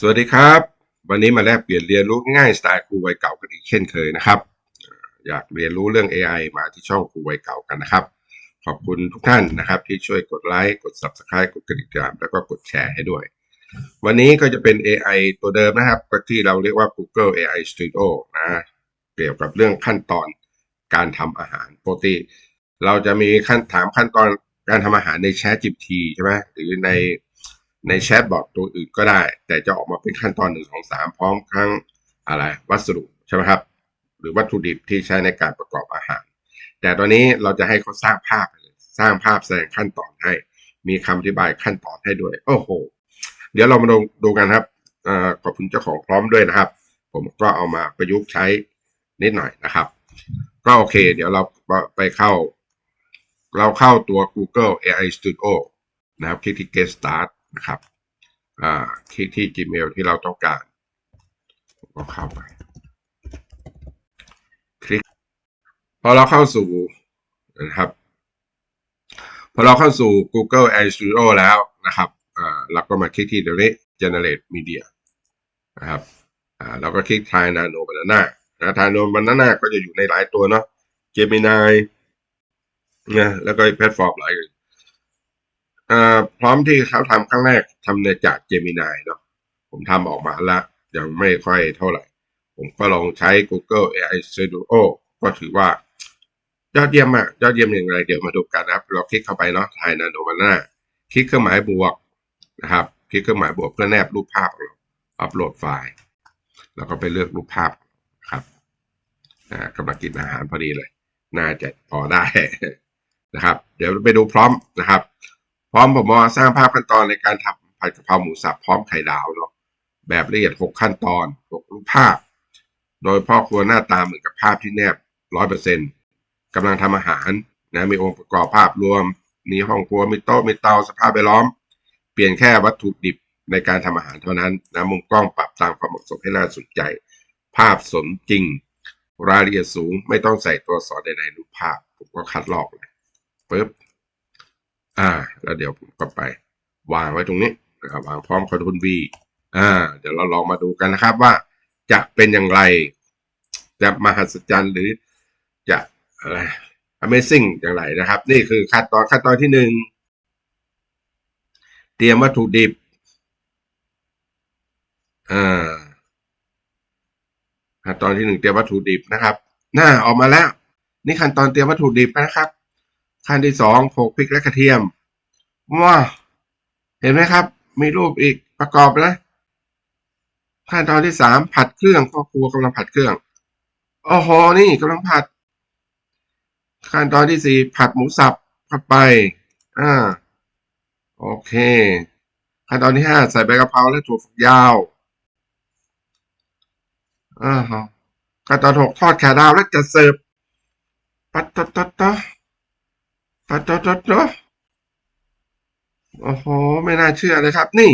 สวัสดีครับ วันนี้มาแลกเปลี่ยนเรียนรู้ง่ายสไตล์ครูวัยเก่ากันอีกเช่นเคยนะครับ อยากเรียนรู้เรื่อง AI มาที่ช่องครูวัยเก่ากันนะครับ ขอบคุณทุกท่านนะครับ ที่ช่วยกดไลค์กด Subscribe กดกระดิ่งตามแล้วก็กดแชร์ให้ด้วย วันนี้ก็จะเป็น AI ตัวเดิมนะครับที่เราเรียกว่า Google AI Studio นะเกี่ยวกับเรื่องขั้นตอนการทำอาหารปกติเราจะมีขั้นถามขั้นตอนการทำอาหารใน Chat GPT ใช่ไหมหรือใน ในแชทบอทตัวอื่นก็ได้ แต่จะออกมาเป็นขั้นตอนหนึ่งสองสามพร้อมทั้งอะไรวัสดุใช่ไหมครับ หรือวัตถุดิบที่ใช้ในการประกอบอาหาร แต่ตอนนี้เราจะให้เขาสร้างภาพสร้างภาพแสดงขั้นตอนให้ มีคำอธิบายขั้นตอนให้ด้วย โอ้โห เดี๋ยวเรามาดูดูกันครับอขอบคุณเจ้าของพร้อมด้วยนะครับ ผมก็เอามาประยุกต์ใช้นิดหน่อยนะครับ ก็โอเค เดี๋ยวเราไปเข้า เราเข้าตัว Google AI Studio นะครับคลิกที่ Get Start นะครับอ่าคลิกที่ Gmail ที่เราต้องการก็เข้าไป คลิก พอเราเข้าสู่นะครับ พอเราเข้าสู่ Google AI Studio แล้วนะครับเราก็มาคลิกที่เดี๋ยวนี้ Generate Media นะครับเราก็คลิก Try Nano Banana นะ Try Nano Banana ก็จะอยู่ในหลายตัวเนาะ Gemini นะแล้วก็แพลตฟอร์มหลายอื่น อ่าพร้อมที่เขาทำครั้งแรกทำในจาก Gemini เนาะผมทำออกมาแล้วยังไม่ค่อยเท่าไหร่ ผมก็ลองใช้ Google AI Studio ก็ถือว่ายอดเยี่ยมมากยอดเยี่ยมอย่างไรเดี๋ยวมาดูกันนะครับ เราคลิกเข้าไปเนาะไทยนาโนมาน่าคลิกเครื่องหมายบวกนะครับ คลิกเครื่องหมายบวกเพื่อแนบรูปภาพเราอัปโหลดไฟล์ แล้วก็ไปเลือกรูปภาพครับอ่ากำลังกินอาหารพอดีเลย น่าจะพอได้นะครับ เดี๋ยวไปดูพร้อมนะครับ ร้อมผมว่าสร้างภาพขั้นตอนในการทำผัดกะเพราหมูสับพร้อมไข่ดาวเนาะแบบละเอียดหกขั้นตอนหกรูปภาพ โดยพ่อครัวหน้าตาเหมือนกับภาพที่แนบร้อยเปอร์เซ็นต์กำลังทำอาหารนะมีองค์ประกอบภาพรวม มีห้องครัวมีโต๊ะมีเตาสภาพแวดล้อม เปลี่ยนแค่วัตถุดิบในการทำอาหารเท่านั้นนะมุมกล้องปรับตามความเหมาะสมให้น่าสนใจ ภาพสมจริง รายละเอียดสูงไม่ต้องใส่ตัวสอนใดๆรูปภาพ ผมก็คัดลอกเลยปึ๊บ อ่า แล้วเดี๋ยวผมก็ไป วางไว้ตรงนี้นะครับวางพร้อมคอนโทรล V อ่า เดี๋ยวเราลองมาดูกันนะครับว่าจะเป็นอย่างไร จะมหัศจรรย์หรือจะอะไร Amazing อย่างไรนะครับ นี่คือขั้นตอนขั้นตอนที่หนึ่งเตรียมวัตถุดิบอ่าขั้นตอนที่หนึ่งเตรียมวัตถุดิบนะครับ หน้าออกมาแล้ว นี่ขั้นตอนเตรียมวัตถุดิบนะครับ ขั้นที่สองโขลกพริกและกระเทียมว้าเห็นไหมครับ มีรูปอีกประกอบนะขั้นตอนที่สามผัดเครื่องพ่อครัวกำลังผัดเครื่องโอ้โหนี่กำลังผัด ขั้นตอนที่สี่ผัดหมูสับเข้าไปอ่าโอเค ขั้นตอนที่ห้าใส่ใบกะเพราและถั่วฝักยาวอ่าฮะขั้นตอนหกทอดไข่ดาวและจัดเสิร์ฟปัตตตต ปัตตตตโอ้โห ไม่น่าเชื่อเลยครับ นี่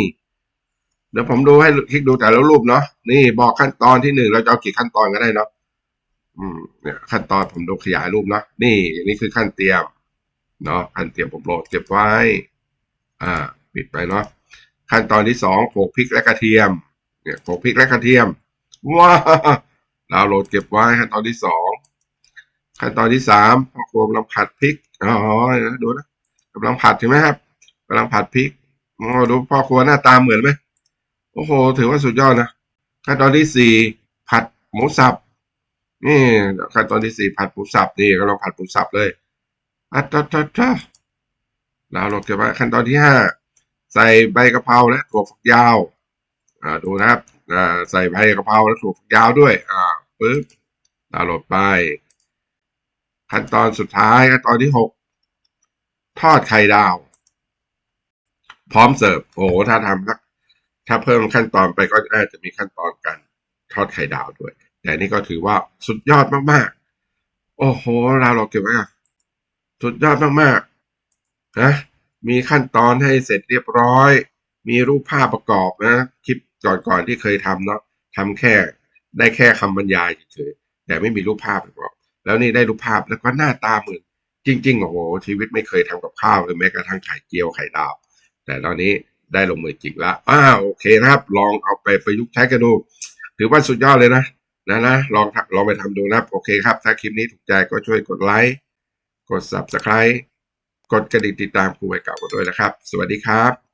เดี๋ยวผมดูให้คลิกดูแต่ละรูปเนาะ นี่บอกขั้นตอนที่หนึ่งเราจะเอากี่ขั้นตอนก็ได้เนาะ อืม เนี่ยขั้นตอนผมดูขยายรูปเนาะ นี่นี่คือขั้นเตรียม เนาะ ขั้นเตรียมผมโหลดเก็บไว้ อ่า ปิดไปเนาะ ขั้นตอนที่สองโขลกพริกและกระเทียม เนี่ยโขลกพริกและกระเทียม ว้าดาวน์โหลดเก็บไว้ขั้นตอนที่สอง ขั้นตอนที่สามพอครวกลังผัดพริก อ๋อดูนะกำลังผัดใช่ไหมครับกำลังผัดพริกโอ้ดูพ่อครัวหน้าตาเหมือนไหมโอ้โห ถือว่าสุดยอดนะขั้นตอนที่สี่ผัดหมูสับนี่ขั้นตอนที่สี่ผัดหมูสับนี่กำลังผัดหมูสับเลยอัดตัดตัดตัดดาวโหลดเก็บไว้ขั้นตอนที่ห้าใส่ใบกะเพราและถั่วฝักยาวอ่าดูนะครับอ่าใส่ใบกะเพราและถั่วฝักยาวด้วยอ่าปึ๊บดาวโหลดไป ขั้นตอนสุดท้ายขั้นตอนที่หกทอดไข่ดาว พร้อมเสิร์ฟโอ้โหถ้าทำสักถ้าเพิ่มขั้นตอนไปก็น่าจะมีขั้นตอนการทอดไข่ดาวด้วย แต่นี่ก็ถือว่าสุดยอดมากๆ โอ้โหเราเราเก็บไว้อะสุดยอดมากๆนะมีขั้นตอนให้เสร็จเรียบร้อย มีรูปภาพประกอบนะคลิปก่อนๆที่เคยทำเนาะทำแค่ได้แค่คำบรรยายเฉยๆแต่ไม่มีรูปภาพประกอบ แล้วนี่ได้รูปภาพแล้วก็หน้าตาเหมือนจริงๆโอ้โหชีวิตไม่เคยทำกับข้าวเลยแม้กระทั่งไข่เจียวไข่ดาว แต่ตอนนี้ได้ลงมือจริงล้วอ่าโอเคนะครับ ลองเอาไปประยุกต์ใช้กันดู ถือว่าสุดยอดเลยนะนะนะลองทำลองไปทำดูนะครับ โอเคครับ ถ้าคลิปนี้ถูกใจก็ช่วยกดไลค์กด subscribe กดกระดิ่งติดตามครูใบเก่ากันด้วยนะครับ สวัสดีครับ